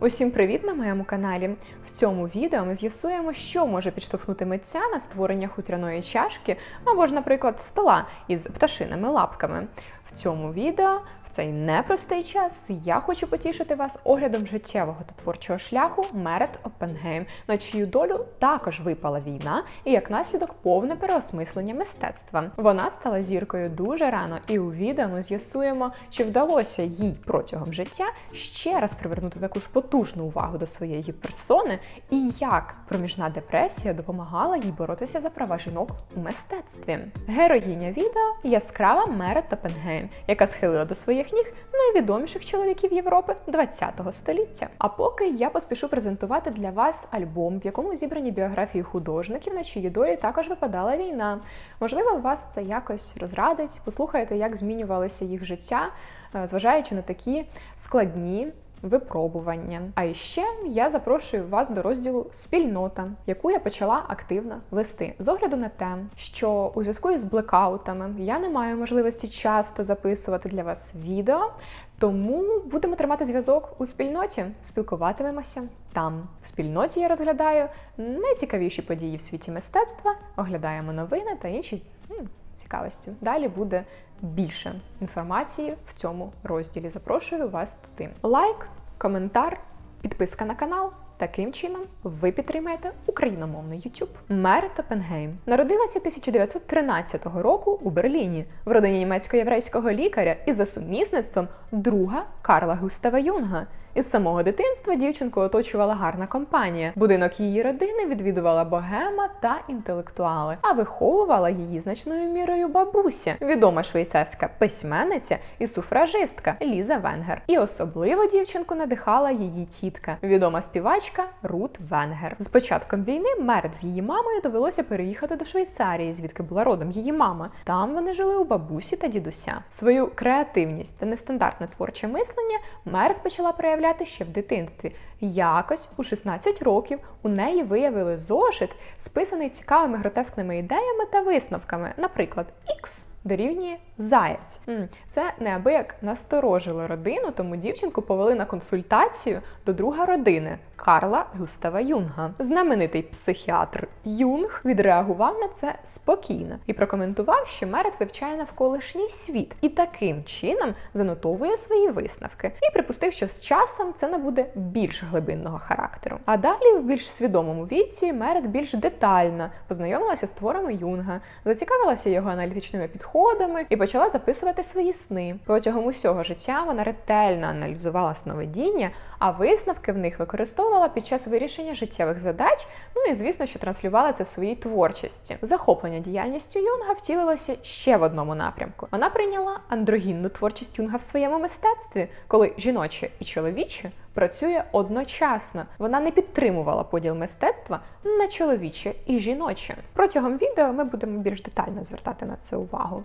Усім привіт на моєму каналі. В цьому відео ми з'ясуємо, що може підштовхнути митця на створення хутряної чашки або ж, наприклад, стола із пташиними лапками. В цьому відео цей непростий час я хочу потішити вас оглядом життєвого та творчого шляху Мерет Оппенгейм, на чию долю також випала війна і як наслідок повне переосмислення мистецтва. Вона стала зіркою дуже рано, і у відео ми з'ясуємо, чи вдалося їй протягом життя ще раз привернути таку ж потужну увагу до своєї персони, і як проміжна депресія допомагала їй боротися за права жінок у мистецтві. Героїня відео яскрава Мерет Оппенгейм, яка схилила до своїх ніг найвідоміших чоловіків Європи ХХ століття. А поки я поспішу презентувати для вас альбом, в якому зібрані біографії художників, на чиї долі також випадала війна. Можливо, вас це якось розрадить. Послухайте, як змінювалося їх життя, е, зважаючи на такі складні. Випробування. А ще я запрошую вас до розділу Спільнота, яку я почала активно вести з огляду на те, що у зв'язку із блекаутами я не маю можливості часто записувати для вас відео. Тому будемо тримати зв'язок у спільноті, спілкуватимемося там. В спільноті я розглядаю найцікавіші події в світі мистецтва, оглядаємо новини та інші цікавості. Далі буде більше інформації в цьому розділі. Запрошую вас туди. Лайк, коментар, підписка на канал. Таким чином ви підтримаєте україномовний YouTube. Мерт Оппенгейм народилася 1913 року у Берліні в родині німецько-єврейського лікаря і за сумісництвом друга Карла Густава Юнга. Із самого дитинства дівчинку оточувала гарна компанія. Будинок її родини відвідувала богема та інтелектуали, а виховувала її значною мірою бабуся, відома швейцарська письменниця і суфражистка Ліза Венгер. І особливо дівчинку надихала її тітка, відома співачка Рут Венгер. З початком війни Мерт з її мамою довелося переїхати до Швейцарії, звідки була родом її мама. Там вони жили у бабусі та дідуся. Свою креативність та нестандартне творче мислення Мерт почала проявляти ще в дитинстві. Якось у 16 років у неї виявили зошит, списаний цікавими гротескними ідеями та висновками. Наприклад, X дорівнює заєць. М, Це неабияк насторожило родину, тому дівчинку повели на консультацію до друга родини Карла Густава Юнга. Знаменитий психіатр Юнг відреагував на це спокійно і прокоментував, що Мерет вивчає навколишній світ і таким чином занотовує свої висновки. І припустив, що з часом це набуде більш глибинного характеру. А далі, в більш свідомому віці, Мерет більш детально познайомилася з творами Юнга, зацікавилася його аналітичними підходами і почала записувати свої сни. Протягом усього життя вона ретельно аналізувала сновидіння, а висновки в них використовувала під час вирішення життєвих задач. Ну і звісно, що транслювала це в своїй творчості. Захоплення діяльністю Юнга втілилося ще в одному напрямку. Вона прийняла андрогінну творчість Юнга в своєму мистецтві, коли жіноче і чоловіче працює одночасно. Вона не підтримувала поділ мистецтва на чоловіче і жіноче. Протягом відео ми будемо більш детально звертати на це увагу.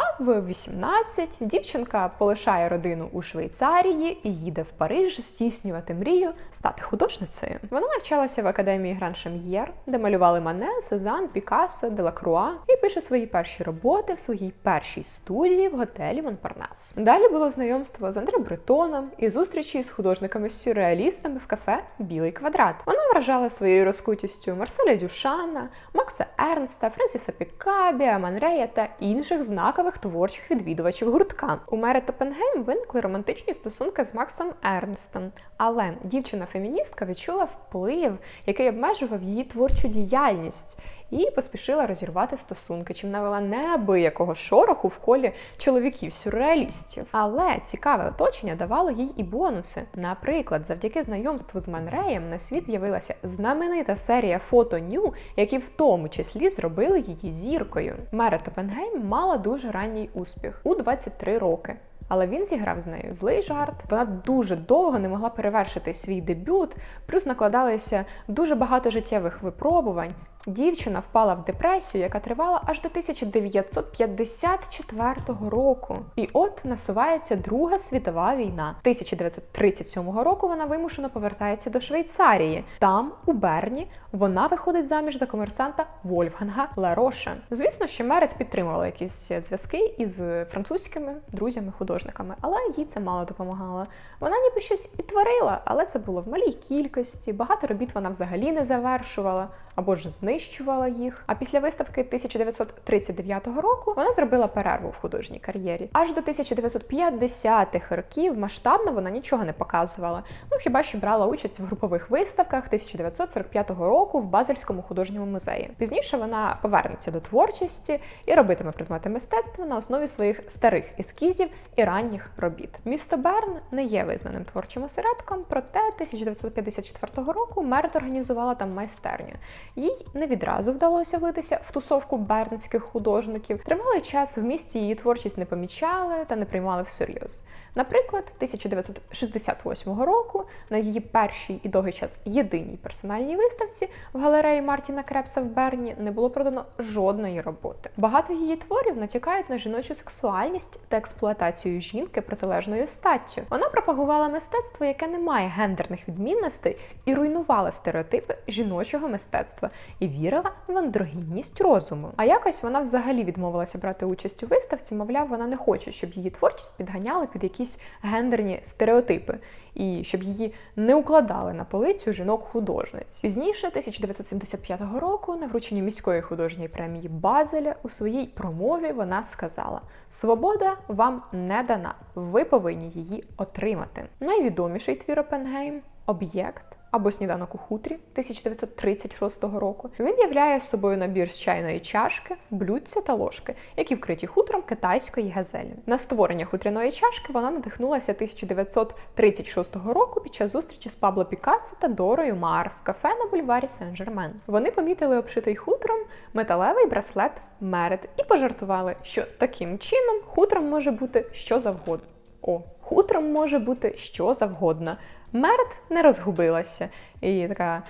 А в 18 дівчинка полишає родину у Швейцарії і їде в Париж здійснювати мрію стати художницею. Вона навчалася в академії Гран Шам'єр, де малювали Мане, Сезанн, Пікассо, Делакруа, і пише свої перші роботи в своїй першій студії в готелі Монпарнас. Далі було знайомство з Андре Бретоном і зустрічі з художниками-сюрреалістами в кафе Білий квадрат. Вона вражала своєю розкутістю Марселя Дюшана, Макса Ернста, Френсіса Пікабі, Аманрея та інших знакових творчих відвідувачів гуртка. У Мери Топенгейм виникли романтичні стосунки з Максом Ернстом, але дівчина-феміністка відчула вплив, який обмежував її творчу діяльність. І поспішила розірвати стосунки, чим навела неабиякого шороху в колі чоловіків-сюрреалістів. Але цікаве оточення давало їй і бонуси. Наприклад, завдяки знайомству з Манреєм на світ з'явилася знаменита серія фото ню, які в тому числі зробили її зіркою. Мера Топенгейм мала дуже ранній успіх у 23 роки. Але він зіграв з нею злий жарт. Вона дуже довго не могла перевершити свій дебют, плюс накладалося дуже багато життєвих випробувань. Дівчина впала в депресію, яка тривала аж до 1954 року. І от насувається Друга світова війна. 1937 року вона вимушено повертається до Швейцарії. Там, у Берні, вона виходить заміж за комерсанта Вольфганга Лароша. Звісно, що Мерет підтримувала якісь зв'язки із французькими друзями-художниками, але їй це мало допомагало. Вона ніби щось і творила, але це було в малій кількості. Багато робіт вона взагалі не завершувала або ж знищувала їх. А після виставки 1939 року вона зробила перерву в художній кар'єрі. Аж до 1950-х років масштабно вона нічого не показувала. Ну хіба що брала участь в групових виставках 1945 року в Базельському художньому музеї. Пізніше вона повернеться до творчості і робитиме предмети мистецтва на основі своїх старих ескізів і ранніх робіт. Місто Берн не є визнаним творчим осередком, проте 1954 року Мерт організувала там майстерню. Їй не відразу вдалося влитися в тусовку бернських художників. Тривалий час в місті її творчість не помічали та не приймали всерйоз. Наприклад, 1968 року на її першій і довгий час єдиній персональній виставці в галереї Мартіна Крепса в Берні не було продано жодної роботи. Багато її творів натякають на жіночу сексуальність та експлуатацію жінки протилежною статтю. Вона пропагувала мистецтво, яке не має гендерних відмінностей, і руйнувала стереотипи жіночого мистецтва і вірила в андрогінність розуму. А якось вона взагалі відмовилася брати участь у виставці, мовляв, вона не хоче, щоб її творчість підганяли під якісь гендерні стереотипи. І щоб її не укладали на полицю жінок-художниць. Пізніше, 1975 року, на врученні міської художньої премії Базеля у своїй промові вона сказала: Свобода вам не дана, ви повинні її отримати. Найвідоміший твір Опенгейм об'єкт або сніданок у хутрі 1936 року. Він являє собою набір з чайної чашки, блюдця та ложки, які вкриті хутром китайської газелі. На створення хутряної чашки вона надихнулася 1936 року під час зустрічі з Пабло Пікассо та Дорою Мар в кафе на бульварі Сен-Жермен. Вони помітили обшитий хутром металевий браслет Мерет і пожартували, що таким чином хутром може бути що завгодно. О, хутром може бути що завгодно. Мерт не розгубилася. І така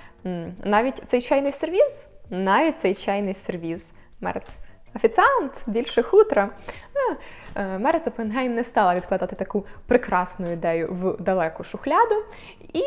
навіть цей чайний сервіз, навіть цей чайний сервіз. Мерт. Офіціант більше хутра. Е, Мерет Опенгейм не стала відкладати таку прекрасну ідею в далеку шухляду і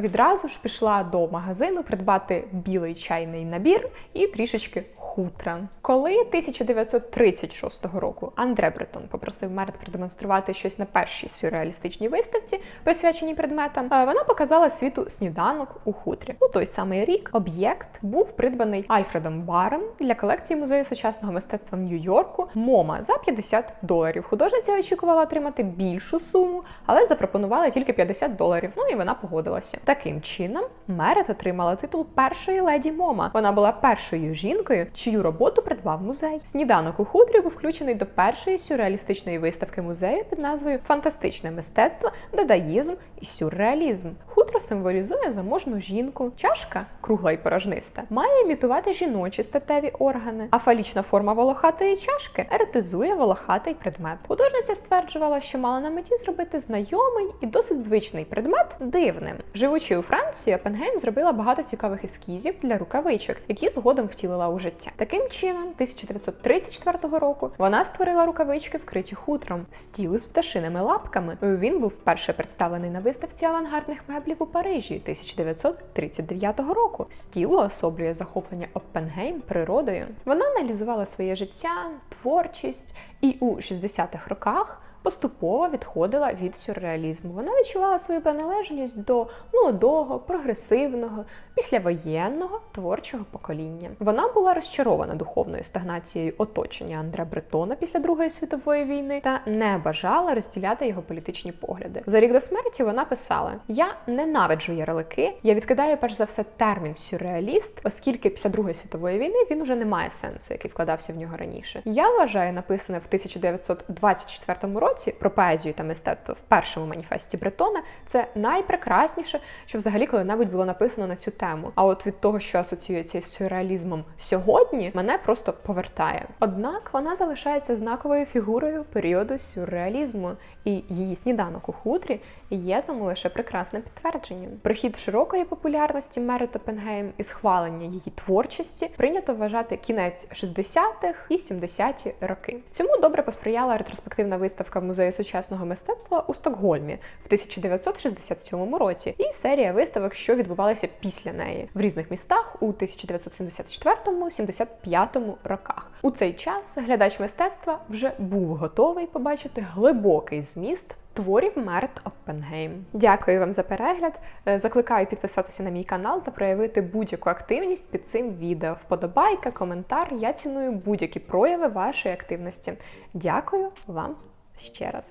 відразу ж пішла до магазину придбати білий чайний набір і трішечки хутра. Коли 1936 року Андре Бретон попросив Мерет продемонструвати щось на першій сюрреалістичній виставці, присвяченій предметам, е, вона показала світу сніданок у хутрі. У той самий рік об'єкт був придбаний Альфредом Барем для колекції музею сучасного мистецтва в Нью-Йорку Мома за 50 доларів. Художниця очікувала отримати більшу суму, але запропонували тільки 50 доларів. Ну і вона погодилася. Таким чином, Мерет отримала титул першої леді Мома. Вона була першою жінкою, чию роботу придбав музей. Сніданок у хутрі був включений до першої сюрреалістичної виставки музею під назвою Фантастичне мистецтво, дадаїзм і сюрреалізм. Хутро символізує заможну жінку, чашка кругла й порожниста, має імітувати жіночі статеві органи, а фалічна форма волохатої чашки еротизує волохатий предмет. Художниця стверджувала, що мала на меті зробити знайомий і досить звичний предмет дивним. Живучи у Франції, Опенгейм зробила багато цікавих ескізів для рукавичок, які згодом втілила у життя. Таким чином, 1934 року вона створила рукавички, вкриті хутром, стіли з пташиними лапками. Він був вперше представлений на виставці авангардних меблів у Парижі 1939 року. Стіл особлює захоплення Оппенгейм природою. Вона аналізувала своє життя, творчість і у 60-х роках поступово відходила від сюрреалізму. Вона відчувала свою приналежність до молодого, прогресивного, післявоєнного творчого покоління. Вона була розчарована духовною стагнацією оточення Андре Бретона після Другої світової війни та не бажала розділяти його політичні погляди. За рік до смерті вона писала: Я ненавиджу ярлики, я відкидаю перш за все термін сюрреаліст, оскільки після Другої світової війни він уже не має сенсу, який вкладався в нього раніше. Я вважаю написане в 1924 році році про поезію та мистецтво в першому маніфесті Бретона це найпрекрасніше, що взагалі коли-небудь було написано на цю тему. А от від того, що асоціюється з сюрреалізмом сьогодні, мене просто повертає. Однак вона залишається знаковою фігурою періоду сюрреалізму, і її сніданок у хутрі є тому лише прекрасним підтвердженням. Прихід широкої популярності Мери Топенгейм і схвалення її творчості прийнято вважати кінець 60-х і 70-ті роки. Цьому добре посприяла ретроспективна виставка в музеї сучасного мистецтва у Стокгольмі в 1967 році, і серія виставок, що відбувалися після неї в різних містах у 1974-75 роках. У цей час глядач мистецтва вже був готовий побачити глибокий зміст творів Мерт Оппенгейм. Дякую вам за перегляд. Е, Закликаю підписатися на мій канал та проявити будь-яку активність під цим відео. Вподобайка, коментар. Я ціную будь-які прояви вашої активності. Дякую вам ще раз.